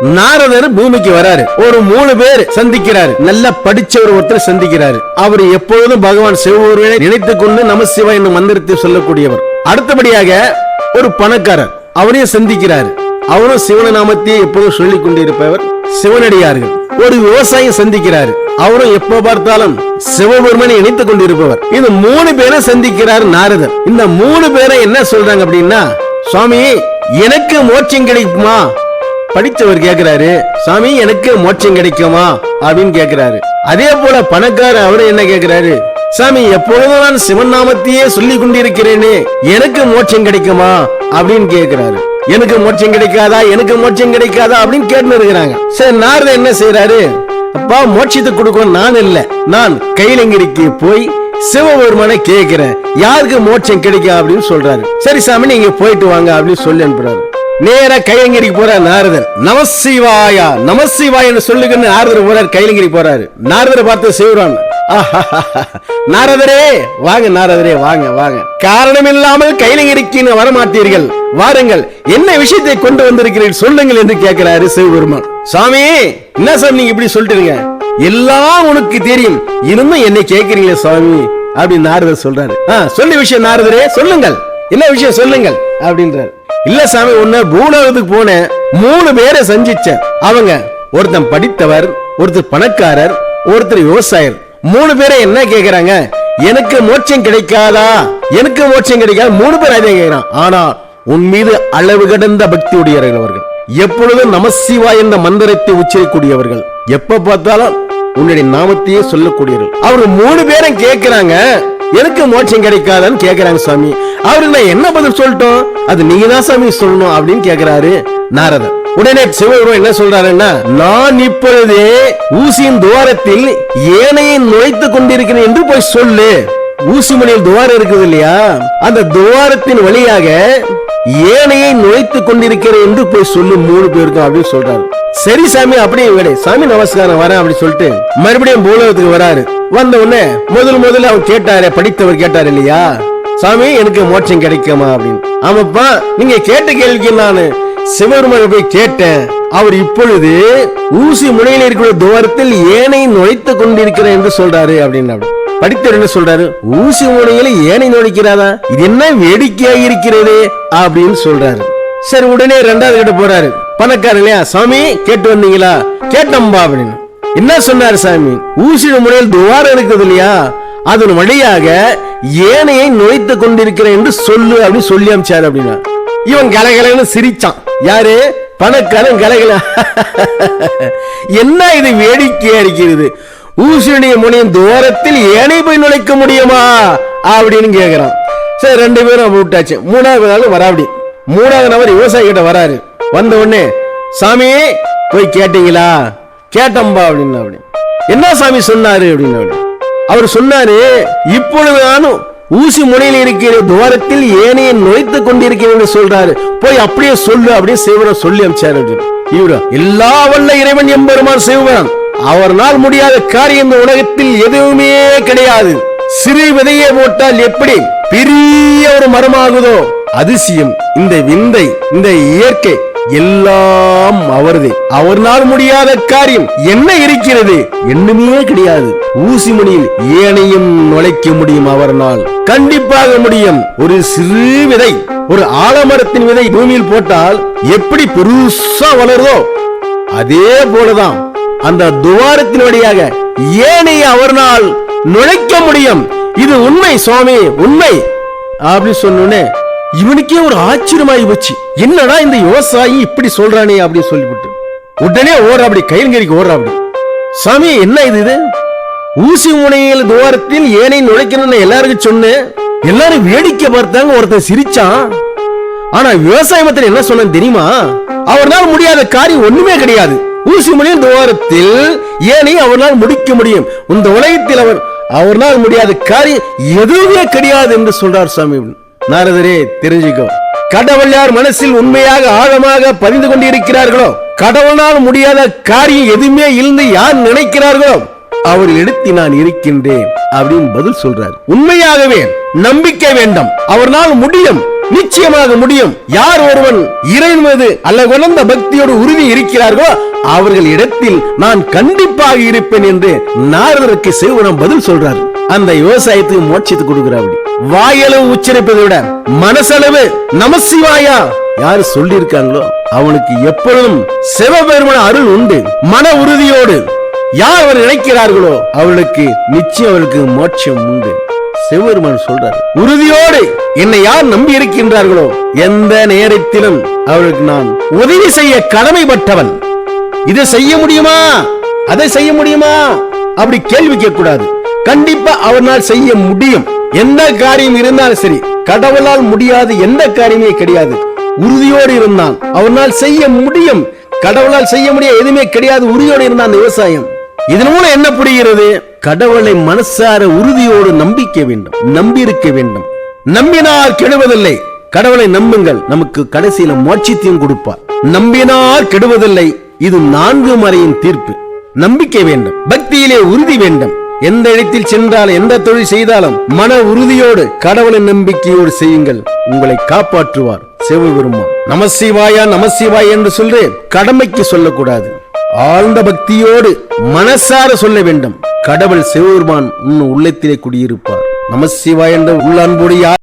நாரதர் பூமிக்கு வராரு. ஒரு மூணு பேர் சந்திக்கிறாரு. நல்லா படிச்சவர் ஒருத்தர் சந்திக்கிறாரு. அவர் எப்பொழுதும் பகவான் சிவபெருமனை நினைத்துக் கொண்டு நமசிவா என்னும் மந்திரத்தை சொல்லக்கூடியவர். அடுத்தபடியாக ஒரு பணக்காரர். அவரையும் சந்திக்கிறாரு. அவரும் சிவன நாமத்தை எப்போதும் சொல்லிக் கொண்டிருப்பவர் சிவனடியார்கள். ஒரு விவசாயி சந்திக்கிறாரு. அவரும் எப்ப பார்த்தாலும் சிவபெருமனை இணைத்துக் கொண்டிருப்பவர். இந்த மூணு பேரை சந்திக்கிறார் நாரதர். இந்த மூணு பேரை என்ன சொல்றாங்க அப்படின்னா சுவாமி எனக்கு மோட்சம் கிடைக்குமா? படிச்சவர் கேக்குறாரு சாமி எனக்கு மோட்சம் கிடைக்குமா? அப்படின்னு கேக்குறாரு. அதே போல பணக்கார அவரு என்ன கேக்குறாரு சாமி எப்பொழுதும் நான் சிவன் நாமத்தையே சொல்லி கொண்டிருக்கிறேனே எனக்கு மோட்சம் கிடைக்குமா? அப்படின்னு கேக்குறாரு. எனக்கு மோட்சம் கிடைக்காதா? எனக்கு மோட்சம் கிடைக்காதா? அப்படின்னு கேட்டு இருக்கிறாங்க. சரி நாரதர் என்ன செய்யறாரு அப்பா மோட்சத்தை கொடுக்கும் நான் இல்ல. நான் கைலங்கிரிக்கு போய் சிவபெருமானை கேக்குறேன். யாருக்கு மோட்சம் கிடைக்கும்? அப்படின்னு சொல்றாரு. சரி சாமி நீங்க போயிட்டு வாங்க அப்படின்னு சொல்லி அனுப்புறாரு. நேரா கைலங்கிரிக்கு போறார் நாரதர். நமசிவாயா நமசிவாயன்னு சொல்லுங்கன்னு நாரதர் போறார் கைலங்கிரி போறாரு. நாரதரை பார்த்து செய்வான் நாரதரே வாங்க நாரதரே வாங்க வாங்க. காரணம் இல்லாமல் கைலங்கிரிக்கு வரமாட்டீர்கள். வாருங்கள் என்ன விஷயத்தை கொண்டு வந்திருக்கிறீர்கள் சொல்லுங்கள் என்று கேட்கிறாரு சிவபெருமான். சாமி என்ன சாமி நீங்க இப்படி சொல்லிட்டுருங்க எல்லாம் உனக்கு தெரியும். இருந்தும் என்னை கேட்கிறீங்களே சுவாமி அப்படின்னு நாரதர் சொல்றாரு. சொல்லி சொல்லு விஷயம் நாரதரே சொல்லுங்கள். என்ன விஷயம் சொல்லுங்கள்? அப்படின்றாரு. இல்ல சாமி ஒண்ணு பூலோகத்துக்கு போனேன். மூணு பேரை சந்திச்சேன். அவங்க ஒருத்தன் படித்தவர் ஒருத்தர் பணக்காரர் ஒருத்தர் விவசாயர். மூணு பேரை என்ன கேக்குறாங்க? எனக்கு மோட்சம் கிடைக்காதா? எனக்கு மோட்சம் கிடைக்காது? மூணு பேர் அதே கேக்குறான். ஆனா உன் மீது அளவு கடந்த பக்தி உடையவர்கள் அவர்கள். எப்பொழுதும் நமசிவா என்ற மந்திரத்தை உச்சரிக்கக்கூடியவர்கள். எப்ப பார்த்தாலும் உன்னுடைய நாமத்தையே சொல்லக்கூடியவர்கள். அவர் மூணு பேரும் கேக்குறாங்க. எனக்கு மோட்சம் கிடைக்காதான்னு கேக்குறாங்க சாமி அவருக்கு நான் என்ன பதில் சொல்லட்டும்? அது நீங்க தான் சாமி சொல்லணும் அப்படின்னு கேக்குறாரு நாரதர். உடனே சிவபெருமான் என்ன சொல்றாருன்னா நான் இப்பொழுதே ஊசியின் துவாரத்தில் ஏனையை நுழைத்துக் கொண்டிருக்கிறேன் என்று போய் சொல்லு. ஊசி மணியில் துவாரம் இருக்குது இல்லையா? அந்த துவாரத்தின் வழியாக ஏனையை நுழைத்துக் கொண்டிருக்கிறேன் என்று போய் சொல்லு மூணு பேருக்கும் அப்படின்னு சொல்றாரு. சரி சாமி அப்படியே விடு சாமி நமஸ்காரம் வரேன் அப்படி சொல்லிட்டு மறுபடியும் பூலகத்துக்கு வராரு. வந்த உடனே முதல் முதல்ல அவர் கேட்டாரு படித்தவர் கேட்டாரு இல்லையா? சாமி எனக்கு மோட்சம் கிடைக்குமா அப்படின்னு. ஆமாப்பா நீங்க கேட்ட கேள்விக்கு நானு சிவபெருமான போய் கேட்டேன். அவர் இப்பொழுது ஊசி முனையில் இருக்கிற துவாரத்தில் ஏனை நுழைத்து கொண்டிருக்கிறேன் என்று சொல்றாரு அப்படின்னு படித்தவர் என்ன சொல்றாரு? ஊசி முனையில ஏனை நுழைக்கிறாதா இது என்ன வேடிக்கையா இருக்கிறது? அப்படின்னு சொல்றாரு. சரி உடனே ரெண்டாவது கிட்ட போறாரு. பணக்காரன் இல்லையா சாமி கேட்டு வந்தீங்களா? கேட்டம்பா அப்படின்னு. என்ன சொன்னாரு சாமி? ஊசி முனையில் துவாரம் இருக்குது இல்லையா? அதன் வழியாக ஏனையை நுழைத்து கொண்டிருக்கிறேன் என்று சொல்லு அப்படின்னு சொல்லி அமிச்சாரு அப்படின்னா. இவன் கலகலன்னு சிரிச்சான். யாரு? பணக்காரன் கலகல. என்ன இது வேடிக்கையா இருக்கிறது? ஊசியுடைய முனையின் தூரத்தில் ஏனை போய் நுழைக்க முடியுமா? அப்படின்னு கேக்குறான். சரி ரெண்டு பேரும் விட்டாச்சு மூணாவது நாள் வராபடி. மூணாவது நபர் விவசாயி கிட்ட வராரு. வந்த உடனே சாமி போய் கேட்டீங்களா? கேட்டம்பா அப்படின்னு அப்படி என்ன சாமி சொன்னாரு? அப்படின்னு அவர் சொன்னாரு இப்பொழுது நானும் ஊசி முனையில் இருக்கிற துவாரத்தில் ஏனையை நுழைத்து கொண்டிருக்கிறேன் சொல்றாரு. போய் அப்படியே சொல்லு அப்படியே சிவபுரம் சொல்லி அமைச்சாரு இவரு எல்லா வல்ல இறைவன் எம்பெருமான் சிவபுரம் அவரால் முடியாத காரியம் இந்த உலகத்தில் எதுவுமே கிடையாது. சிறு விதையை போட்டால் எப்படி பெரிய ஒரு மரமாகுதோ அதிசயம். இந்த விந்தை இந்த இயற்கை எல்லாம் அவரது. அவர்னால் முடியாத காரியம் என்ன இருக்கிறது? என்னமே கிடையாது. ஊசி மணியில் ஏனையும் நுழைக்க முடியும் அவர்னால். கண்டிப்பாக முடியும். ஒரு சிறு விதை ஒரு ஆலமரத்தின் விதை பூமியில் போட்டால் எப்படி பெருசா வளருதோ? அதே போலதான் அந்த துவாரத்தின் வழியாக ஏனைய அவர்னால் நுழைக்க முடியும். இது உண்மை சுவாமி உண்மை. அப்படின்னு சொன்னோன்னே இவனுக்கே ஒரு ஆச்சரியமாயி போச்சு. என்னடா இந்த விவசாயி இப்படி சொல்றானே அப்படின்னு சொல்லிவிட்டு. உடனே ஓடுற அப்படி கைலங்கரிக்கு ஓடுற அப்படி சாமி என்ன இது இது? ஊசி முனையில் துவாரத்தில் ஏனை நுழைக்கணும்னு எல்லாருக்கும் சொன்னேன். எல்லாரும் வேடிக்கை பார்த்தாங்க ஒருத்தன் சிரிச்சான். ஆனா விவசாய மத்தில என்ன சொன்னேன் தெரியுமா? அவர்னால் முடியாத காரியம் ஒண்ணுமே கிடையாது. ஊசி முனையின் துவாரத்தில் ஏனை அவர்னால் முடிக்க முடியும். இந்த உலகத்தில் அவர் அவர்னால் முடியாத காரியம் எதுவுமே கிடையாது என்று சொல்றார் சாமி நாரதரே தெரிஞ்சுக்கோ. கடவுள் யார் மனசில் உண்மையாக ஆழமாக பதிந்து கொண்டிருக்கிறார்களோ கடவுளால் முடியாத காரியம் எதுவுமே இருந்து யார் நினைக்கிறார்களோ அவர் எடுத்து நான் இருக்கின்றேன் அப்படின்னு பதில் சொல்றார். உண்மையாகவே நம்பிக்கை வேண்டும். அவர்னால் முடியும் நிச்சயமாக முடியும். யார் ஒருவன் இறைமது அல்ல குணர்ந்த பக்தியோடு உறுதி இருக்கிறார்களோ அவர்கள் இடத்தில் நான் கண்டிப்பாக இருப்பேன் என்று நாரதருக்கு சிவனம் பதில் சொல்றாரு. அந்த விவசாயத்துக்கு மோட்சத்தை கொடுக்கிறார். வாயளவு உச்சரிப்பதை விட மனசளவு நமசிவாயா? யாரு சொல்லியிருக்காங்களோ அவனுக்கு எப்பொழுதும் சிவபெருமன அருள் உண்டு. மன உறுதியோடு யார் அவர் நினைக்கிறார்களோ அவளுக்கு நிச்சயம் அவளுக்கு மோட்சம் உண்டு. சிவபெருமான் சொல்றார் உறுதியோடு என்னை யார் நம்பி இருக்கின்றார்களோ எந்த நேரத்திலும் அவர்களுக்கு நான் உதவி செய்ய கடமைப்பட்டவன். இதை செய்ய முடியுமா? அதை செய்ய முடியுமா? அப்படி கேள்வி கேட்கக்கூடாது. கண்டிப்பா அவனால் செய்ய முடியும். எந்த காரியம் இருந்தாலும் சரி கடவுளால் முடியாது எந்த காரியமே கிடையாது. உறுதியோடு இருந்தான் அவனால் செய்ய முடியும். கடவுளால் செய்ய முடிய எதுவுமே கிடையாது. உறுதியோடு இருந்தான் அந்த விவசாயம். இதன் மூலம் என்ன புரிகிறது? கடவுளை மனசார உறுதியோடு நம்பிக்க வேண்டும். நம்பி இருக்க வேண்டும். நம்பினார் கெடுவதில்லை. கடவுளை நம்புங்கள். நமக்கு கடைசியில மோட்சத்தையும் கொடுப்பார். நம்பினார் கெடுவதில்லை. இது நான்கு மறையின் தீர்ப்பு. நம்பிக்கை வேண்டும் பக்தியிலே உறுதி வேண்டும். எந்த இடத்தில் சென்றாலும் எந்த தொழில் செய்தாலும் மன உறுதியோடு கடவுளின் நம்பிக்கையோடு செய்யுங்கள். உங்களை காப்பாற்றுவார் சிவபெருமான் நமசிவாயா நமசிவாய் என்று சொல்லி கடமைக்கு சொல்லக்கூடாது. ஆழ்ந்த பக்தியோடு மனசார சொல்ல வேண்டும். கடவுள் சிவபெருமான் உன் உள்ளத்திலே குடியிருப்பார். நமசிவாய் என்ற உள்ளன்போடு யார்